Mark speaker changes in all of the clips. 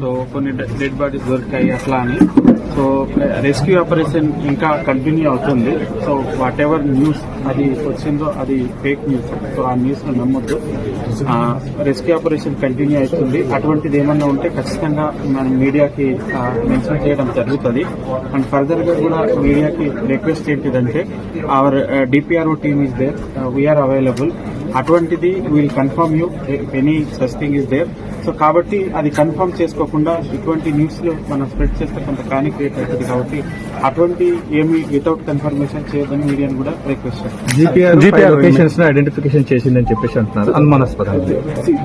Speaker 1: So కొన్ని dead bodies దొరికాయి అట్లా అని. సో రెస్క్యూ ఆపరేషన్ ఇంకా కంటిన్యూ అవుతుంది. సో వాట్ ఎవర్ న్యూస్ అది వచ్చిందో అది ఫేక్ న్యూస్ సో ఆ న్యూస్ను నమ్మొద్దు. రెస్క్యూ ఆపరేషన్ కంటిన్యూ అవుతుంది. అటువంటిది ఏమన్నా ఉంటే ఖచ్చితంగా మనం మీడియాకి మెన్షన్ చేయడం జరుగుతుంది. అండ్ ఫర్దర్గా కూడా మీడియాకి రిక్వెస్ట్ ఏంటిదంటే our DPRO team is there we're available అటువంటిది will confirm you any such thing is there so కాబట్టి అది కన్ఫర్మ్ చేసుకోకుండా ఇటువంటి న్యూస్లో మనం స్ప్రెడ్ చేస్తే కొంత ప్యానిక్ క్రియేట్ అవుతుంది కాబట్టి అటువంటి ఏమి వితౌట్ కన్ఫర్మేషన్ చేయదని మీడియాని కూడా రిక్వెస్ట్ చేస్తాం.
Speaker 2: జీపీఆర్ లొకేషన్స్ను ఐడెంటిఫికేషన్ చేసిందని చెప్పేసి అంటున్నారు. అనుమానాస్పదంగా.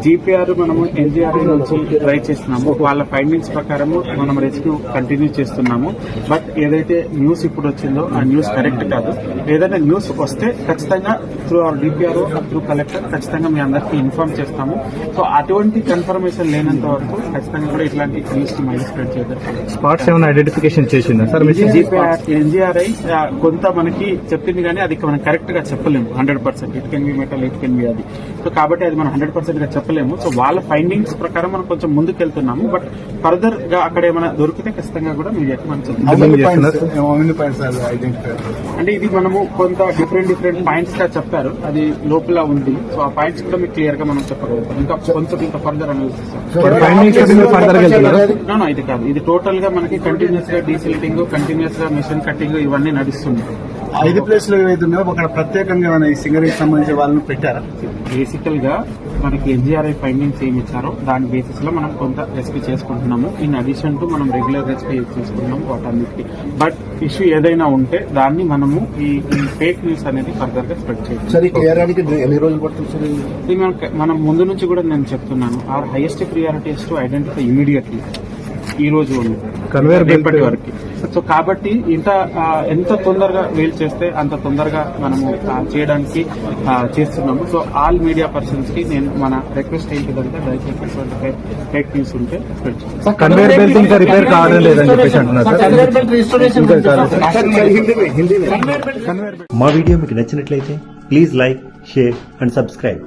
Speaker 1: జీపీఆర్ మనము ఎన్జీఆర్ నుంచి ట్రై చేస్తున్నాము. వాళ్ళ ఫైండింగ్స్ ప్రకారము మనం రెస్క్యూ కంటిన్యూ చేస్తున్నాము. బట్ ఏదైతే న్యూస్ ఇప్పుడు వచ్చిందో ఆ న్యూస్ కరెక్ట్ కాదు. ఏదైనా న్యూస్ వస్తే ఖచ్చితంగా through our DPR through collector ఖచ్చితంగా మీ అందరికీ ఇన్ఫార్మ్ చేస్తాము. సో అటువంటి కన్ఫర్మేషన్ లేనంత వరకు ఖచ్చితంగా కూడా ఇట్లాంటి కి మైండ్ స్ప్రెడ్ చేద్దాం.
Speaker 2: స్పాట్స్ ఏమైనా ఐడెంటిఫికేషన్ చేసిందా సార్
Speaker 1: ఎన్జీఆర్ఐ కొంత మనకి చెప్పింది కానీ అది మనం కరెక్ట్గా చెప్పలేము. Hundred percent it can be metal it can be అది. సో కాబట్టి అది మనం హండ్రెడ్ పర్సెంట్గా చెప్పలేము. సో వాళ్ళ ఫైండింగ్స్ ప్రకారం మనం కొంచెం ముందుకు వెళ్తున్నాము. బట్ ఫర్దర్గా అక్కడ ఏమైనా దొరికితే ఖచ్చితంగా కూడా మీడియాకి మనం చెప్తాం అంటే ఇది మనము కొంత డిఫరెంట్ డిఫరెంట్ పాయింట్స్గా చెప్పారు. అది లోపల ఉంది. సో ఆ పాయింట్స్ కూడా మీకు క్లియర్గా మనం చెప్పగలుగుతాం. ఇంకా కొంచెం ఇంకా ఫర్దర్ అనాలిసిస్ కాదు. ఇది టోటల్గా మనకి కంటిన్యూస్గా డీసిలిటింగ్ కంటిన్యూస్గా మిషన్ కట్టింగ్ ఇవన్నీ నడుస్తుంది
Speaker 3: ఐదు ప్లేస్లు ఏవైతే ఉన్నాయో అక్కడ ప్రత్యేకంగా ఏమైనా ఈ సింగరేజ్ సంబంధించిన వాళ్ళని పెట్టారా?
Speaker 1: బేసికల్గా మనకి ఎన్జీఆర్ఐ ఫైండింగ్స్ ఏమి ఇచ్చారో దాని బేసిస్లో మనం కొంత రెస్పీ చేసుకుంటున్నాము. ఇన్ అడిషన్ టు మనం రెగ్యులర్ రెస్పీ చేసుకుంటున్నాం వాటన్నిటికి. బట్ ఇష్యూ ఏదైనా ఉంటే దాన్ని మనము ఈ ఫేక్ న్యూస్ అనేది ఫర్దర్గా స్ప్రెడ్ చేయాలి మనం ముందు నుంచి కూడా నేను చెప్తున్నాను. Our highest priority is to identify immediately ఈ రోజు ఉంది. రేపటి వరకు. సో కాబట్టి ఇంత ఎంత తొందరగా వేల్ చేస్తే అంత తొందరగా మనము ఆ, చేయడానికి ఆ, చేస్తున్నాము. సో ఆల్ మీడియా పర్సన్స్కి నేను మన రిక్వెస్ట్ ఏంటిదంటే దయచేసి ఫేక్ న్యూస్ ఉంటే
Speaker 2: కన్వేర్ బెల్ట్ ఇంకా రిపేర్ కావడం లేదని చెప్పేసి అంటున్నారు.
Speaker 4: మా వీడియో మీకు నచ్చినట్లయితే please like share and subscribe.